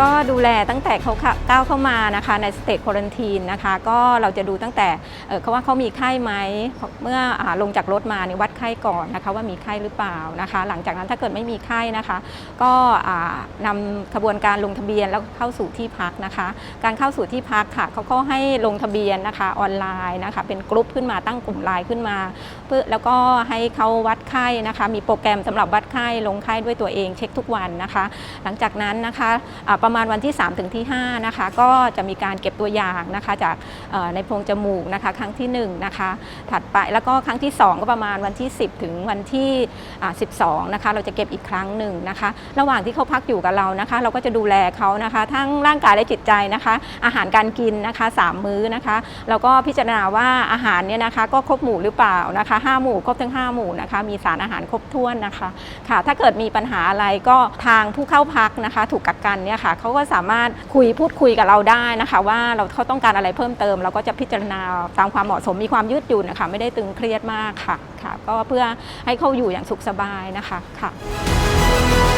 ก็ดูแลตั้งแต่เขาข้าก้าวเข้ามานะคะในสเตจควอรันทีนนะคะก็เราจะดูตั้งแต่เขาว่าเขามีไข้ไหมเมื่ออลงจากรถมาเนี่ยวัดไข้ก่อนนะคะว่ามีไข้หรือเปล่านะคะ หลังจากนั้นถ้าเกิดไม่มีไข้นะคะ ก็อ่านำขบวนการลงทะเบียนแล้วเข้าสู่ที่พักนะคะ การเข้าสู่ที่พักค่ะเขาก็ให้ลงทะเบียนนะคะออนไลน์นะคะเป็นกลุ่มขึ้นมาตั้งกลุ่มไลน์ขึ้นมาเพื่อแล้วก็ให้เขาวัดไข้นะคะ มีโปรแกรมสำหรับวัดไข้ลงไข้ด้วยตัวเองเช็คทุกวันนะคะ หลังจากนั้นนะคะอ่าประมาณวันที่ 3 ถึงที่5นะคะก็จะมีการเก็บตัวอย่างนะคะจากในโพรงจมูกนะคะครั้งที่1นะคะถัดไปแล้วก็ครั้งที่ 2 ก็ประมาณวันที่ 10 ถึงวันที่ 12นะคะเราจะเก็บอีกครั้งหนึ่งนะคะ ระหว่างที่เขาพักอยู่กับเรานะคะ เราก็จะดูแลเขานะคะ ทั้งร่างกายและจิตใจนะคะ อาหารการกินนะคะ 3 มื้อนะคะแล้วก็พิจารณาว่าอาหารเนี่ยนะคะก็ครบหมู่หรือเปล่านะคะห้าหมู่ครบทั้ง 5 หมู่นะคะมีสารอาหารครบถ้วนนะคะค่ะถ้าเกิดมีปัญหาอะไรก็ทางผู้เข้าพักนะคะ ถูกกักกันเนี่ยค่ะเขาก็สามารถคุยพูดคุยกับเราได้นะคะ ว่าเราเขาต้องการอะไรเพิ่มเติม เราก็จะพิจารณาตามความเหมาะสมมีความยืดหยุ่นนะคะไม่ได้ตึงเครียดมากค่ะค่ะ ก็เพื่อให้เขาอยู่อย่างสุขสบายนะคะค่ะ